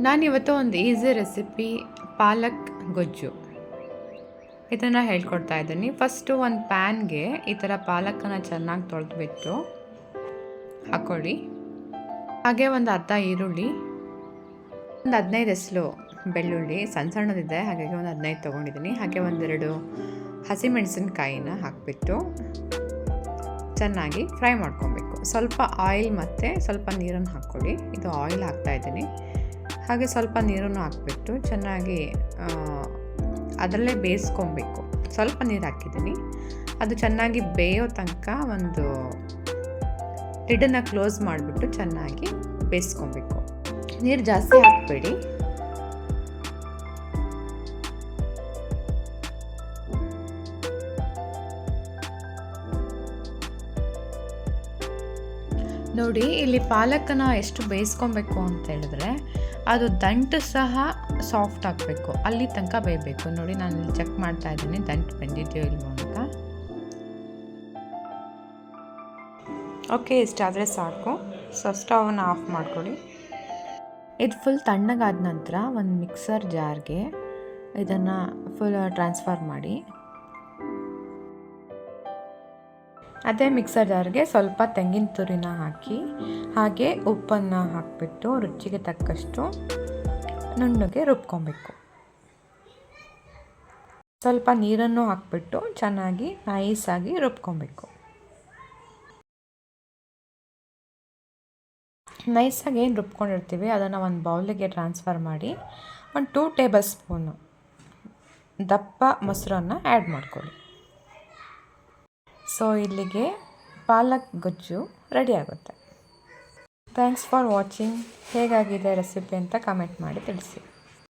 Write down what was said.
ನಾನಿವತ್ತು ಒಂದು easy recipe ಪಾಲಕ್ ಗೊಜ್ಜು. ಇದನ್ನು ಹೇಳ್ಕೊಡ್ತಾ ಇದ್ದೀನಿ. ಫಸ್ಟು ಒಂದು ಪ್ಯಾನ್ಗೆ ಈ ಥರ ಪಾಲಕನ್ನು ಚೆನ್ನಾಗಿ ತೊಳೆದುಬಿಟ್ಟು ಹಾಕ್ಕೊಳ್ಳಿ. ಹಾಗೆ ಒಂದು ಅರ್ಧ ಈರುಳ್ಳಿ, ಒಂದು ಹದಿನೈದು ಎಸ್ಲು ಬೆಳ್ಳುಳ್ಳಿ, ಸಣ್ಣ ಸಣ್ಣದಿದೆ, ಹಾಗಾಗಿ ಒಂದು ಹದಿನೈದು ತೊಗೊಂಡಿದ್ದೀನಿ. ಹಾಗೆ ಒಂದೆರಡು ಹಸಿಮೆಣಸಿನ್ಕಾಯಿನ ಹಾಕಿಬಿಟ್ಟು ಚೆನ್ನಾಗಿ ಫ್ರೈ ಮಾಡ್ಕೊಬೇಕು. ಸ್ವಲ್ಪ ಆಯಿಲ್ ಮತ್ತು ಸ್ವಲ್ಪ ನೀರನ್ನು ಹಾಕ್ಕೊಳ್ಳಿ. ಇದು ಆಯಿಲ್ ಹಾಕ್ತಾಯಿದ್ದೀನಿ ಹಾಗೆ ಸ್ವಲ್ಪ ನೀರನ್ನು ಹಾಕ್ಬಿಟ್ಟು ಚೆನ್ನಾಗಿ ಅದರಲ್ಲೇ ಬೇಯಿಸ್ಕೊಬೇಕು. ಸ್ವಲ್ಪ ನೀರು ಹಾಕಿದ್ದೀನಿ. ಅದು ಚೆನ್ನಾಗಿ ಬೇಯೋ ತನಕ ಒಂದು ಲಿಡನ್ನು ಕ್ಲೋಸ್ ಮಾಡಿಬಿಟ್ಟು ಚೆನ್ನಾಗಿ ಬೇಯಿಸ್ಕೊಬೇಕು. ನೀರು ಜಾಸ್ತಿ ಹಾಕಬೇಡಿ. ನೋಡಿ, ಇಲ್ಲಿ ಪಾಲಕನ ಎಷ್ಟು ಬೇಯಿಸ್ಕೊಬೇಕು ಅಂತ ಹೇಳಿದ್ರೆ, ಅದು ದಂಟು ಸಹ ಸಾಫ್ಟ್ ಆಗಬೇಕು. ಅಲ್ಲಿ ತನಕ ಬೇಯಬೇಕು. ನೋಡಿ, ನಾನು ಚೆಕ್ ಮಾಡ್ತಾ ಇದ್ದೀನಿ, ದಂಟು ಬೆಂದಿದೆಯೋ ಇಲ್ವೋ ಅಂತ. ಓಕೆ ಇಷ್ಟಾದರೆ ಸಾಕು. ಸೊ ಸ್ಟವನ್ನು ಆಫ್ ಮಾಡ್ಕೊಳ್ಳಿ. ಇದು ಫುಲ್ ತಣ್ಣಗಾದ ನಂತರ ಒಂದು ಮಿಕ್ಸರ್ ಜಾರ್ಗೆ ಇದನ್ನು ಫುಲ್ ಟ್ರಾನ್ಸ್ಫರ್ ಮಾಡಿ. ಅದೇ ಮಿಕ್ಸರ್ ಜಾರ್ಗೆ ಸ್ವಲ್ಪ ತೆಂಗಿನ ತುರಿನ ಹಾಕಿ, ಹಾಗೆ ಉಪ್ಪನ್ನು ಹಾಕಿಬಿಟ್ಟು ರುಚಿಗೆ ತಕ್ಕಷ್ಟು ನುಣ್ಣಗೆ ರುಬ್ಕೊಬೇಕು. ಸ್ವಲ್ಪ ನೀರನ್ನು ಹಾಕಿಬಿಟ್ಟು ಚೆನ್ನಾಗಿ ನೈಸಾಗಿ ರುಬ್ಕೊಬೇಕು. ನೈಸಾಗಿ ಏನು ರುಬ್ಕೊಂಡಿರ್ತೀವಿ, ಅದನ್ನು ಒಂದು ಬೌಲಿಗೆ ಟ್ರಾನ್ಸ್ಫರ್ ಮಾಡಿ, ಒಂದು ಟೂ ಟೇಬಲ್ ಸ್ಪೂನು ದಪ್ಪ ಮೊಸರನ್ನು ಆ್ಯಡ್ ಮಾಡ್ಕೊಳ್ಳಿ. ಸೊ ಇಲ್ಲಿಗೆ ಪಾಲಕ್ ಗೊಜ್ಜು ರೆಡಿ ಆಗುತ್ತೆ. ಥ್ಯಾಂಕ್ಸ್ ಫಾರ್ ವಾಚಿಂಗ್ ಹೇಗಾಗಿದೆ ರೆಸಿಪಿ ಅಂತ ಕಮೆಂಟ್ ಮಾಡಿ ತಿಳಿಸಿ.